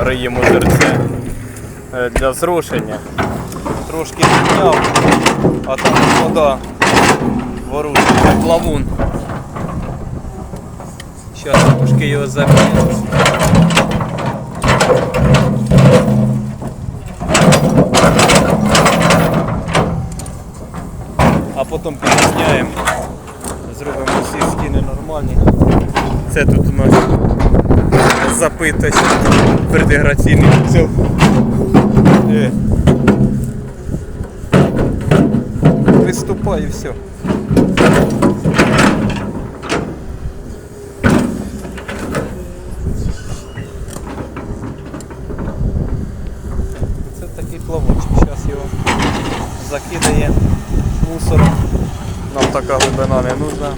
риємо жерце е, для зрошення. Трошки підняв, а там вода ворушиться, плавун. Зараз трошки його замінимо. А потім підрівняємо, зробимо всі стіни нормальні. Це тут у нас запитач предиграційний цел. Е. І все. Це такий плавочок. Зараз його закидає мусором. Нам така глибина не нужна.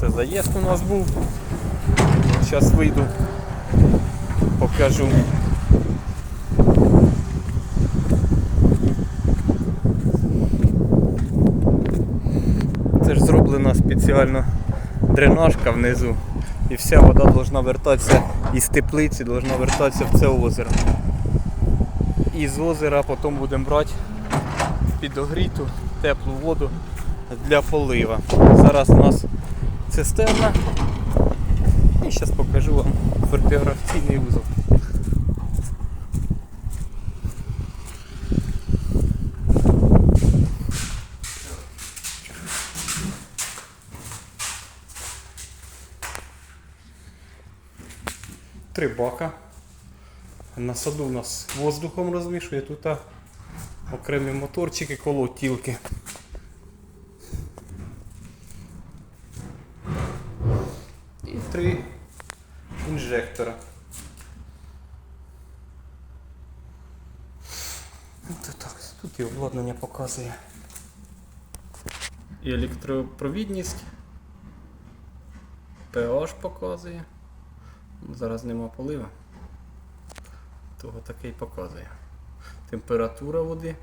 Це заїзд у нас був. Зараз вийду, покажу. Це ж зроблена спеціально дренажка внизу. І вся вода должна вертатися із теплиці, должна вертатися в це озеро. І з озера потім будемо брати підогріту теплу воду для полива. Зараз у нас цистерна. І зараз покажу вам фортиграфційний вузол. Три бака. На саду у нас воздухом розвішує, тут окремі моторчики, колотілки. Три інжектора. От так, тут і обладнання показує. І електропровідність. PH показує. Зараз нема полива. Того таке й показує. Температура води.